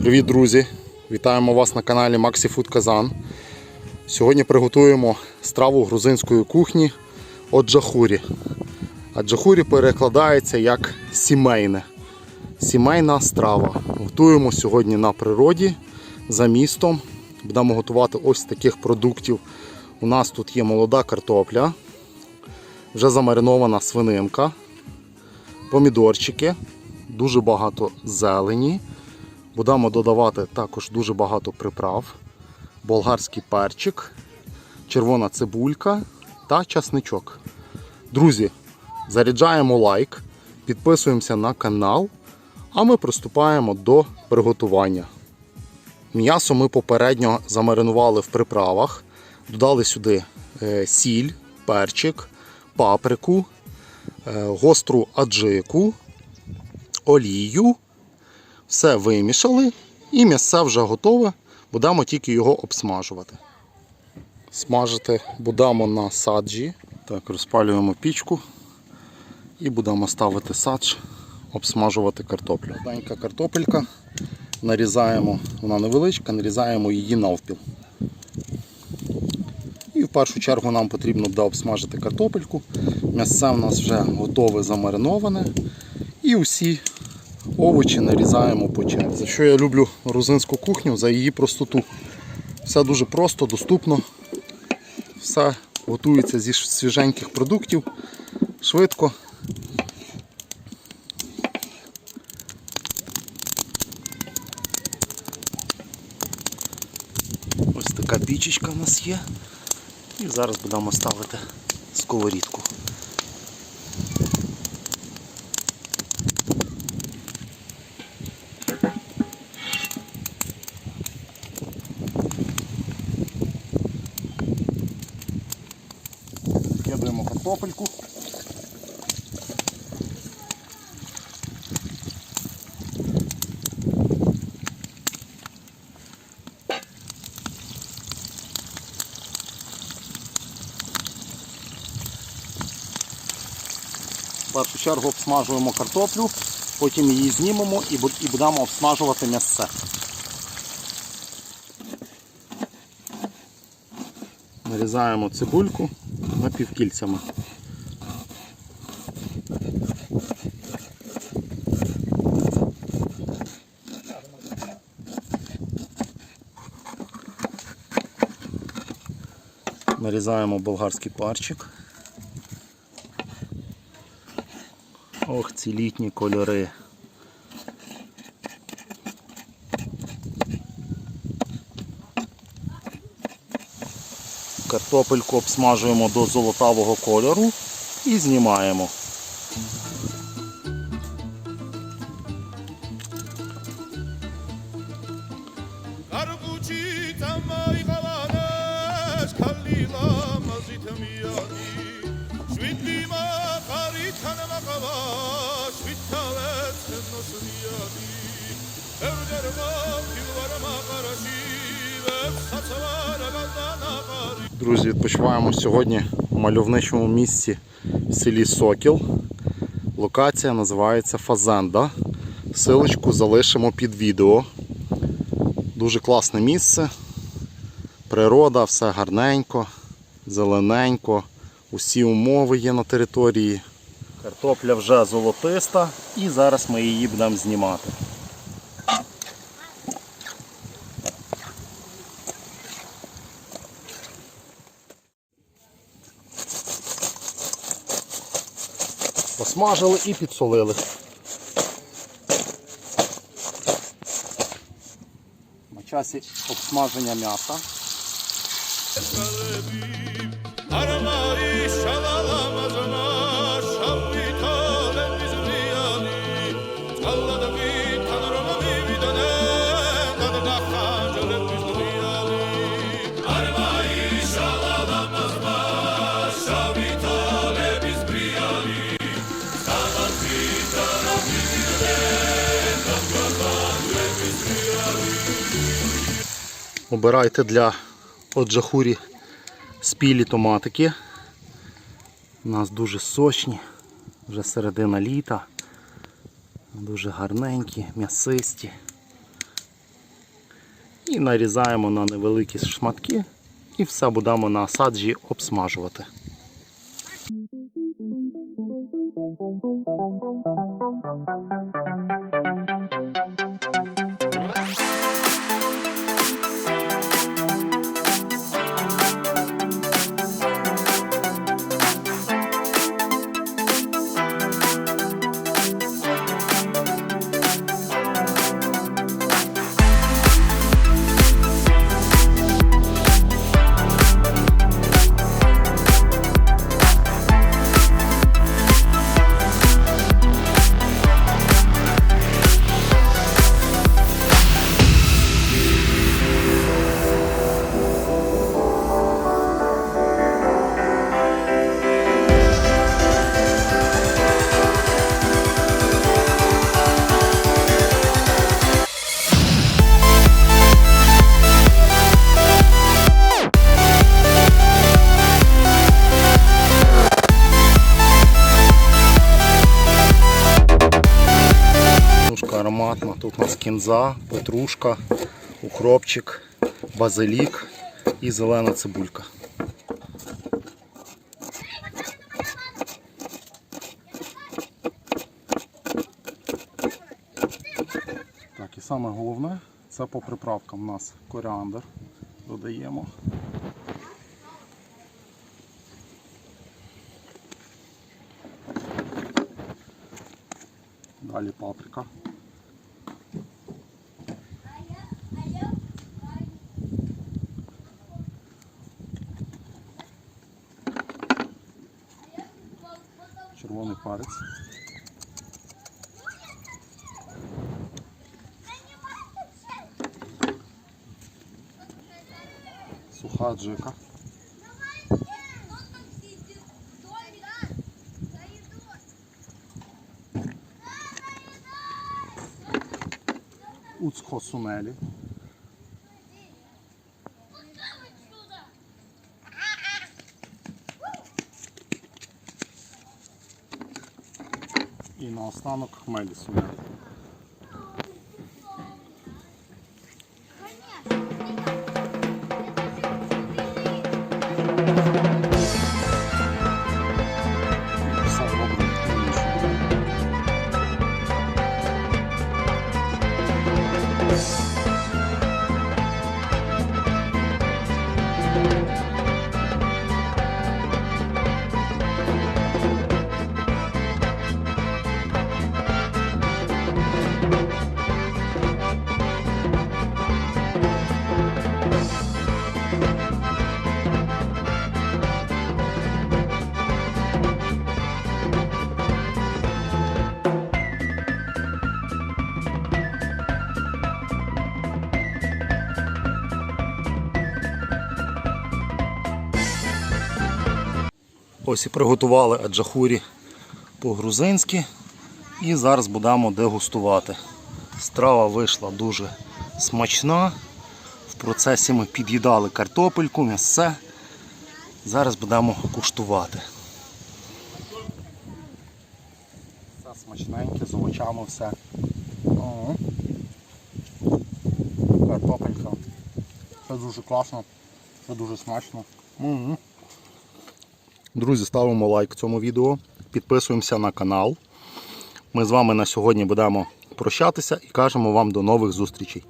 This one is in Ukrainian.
Привіт, друзі! Вітаємо вас на каналі Maxi Food Kazan. Сьогодні приготуємо страву грузинської кухні оджахурі. А джахурі перекладається як сімейне. Сімейна страва. Готуємо сьогодні на природі за містом. Будемо готувати ось таких продуктів. У нас тут є молода картопля, вже замаринована свининка, помідорчики, дуже багато зелені. Будемо додавати також дуже багато приправ, болгарський перчик, червона цибулька та часничок. Друзі, заряджаємо лайк, підписуємося на канал, а ми приступаємо до приготування. М'ясо ми попередньо замаринували в приправах, додали сюди е, сіль, перчик, паприку, е, гостру аджику, олію. Все вимішали і м'ясо вже готове. Будемо тільки його обсмажувати. Смажити будемо на саджі. Так, розпалюємо пічку і будемо ставити садж, обсмажувати картоплю. Маленька картопелька. Нарізаємо, вона невеличка, нарізаємо її навпіл. І в першу чергу нам потрібно буде обсмажити картопельку. М'ясо в нас вже готове замариноване. І усі овочі нарізаємо по черзі. За що я люблю грузинську кухню, за її простоту. Все дуже просто, доступно. Все готується зі свіженьких продуктів, швидко. Ось така пічечка в нас є. І зараз будемо ставити сковорідку. Картопельку. Першу чергу обсмажуємо картоплю, потім її знімемо і будемо обсмажувати м'ясце. Нарізаємо цибульку напівкільцями. Нарізаємо болгарський парчик. Ох, ці літні кольори. Картопельку обсмажуємо до золотавого кольору і знімаємо. Друзі, відпочиваємо сьогодні у мальовничому місці в селі Сокіл. Локація називається Фазенда. Силочку залишимо під відео. Дуже класне місце. Природа, все гарненько, зелененько. Усі умови є на території. Картопля вже золотиста і зараз ми її будемо знімати. Посмажили і підсолили. На часі обсмаження м'яса. Обирайте для оджахурі спілі томатики. У нас дуже сочні, вже середина літа. Дуже гарненькі, м'ясисті. І нарізаємо на невеликі шматки. І все будемо на саджі обсмажувати. Петрушка ароматна. Тут у нас кінза, петрушка, укропчик, базилік і зелена цибулька. Так, і саме головне це по приправкам у нас коріандр додаємо. Далі паприка. Перець. Суха джика. Уцхо сунелі. І наостанок хмелі сунелі. Ось і приготували аджахурі по-грузинськи. І зараз будемо дегустувати. Страва вийшла дуже смачна. В процесі ми під'їдали картопельку, м'ясце. Зараз будемо куштувати. Все смачненьке, з овочами все. Картопелька. Це дуже класно, це дуже смачно. М-м. Друзі, ставимо лайк цьому відео, підписуємося на канал. Ми з вами на сьогодні будемо прощатися і кажемо вам до нових зустрічей.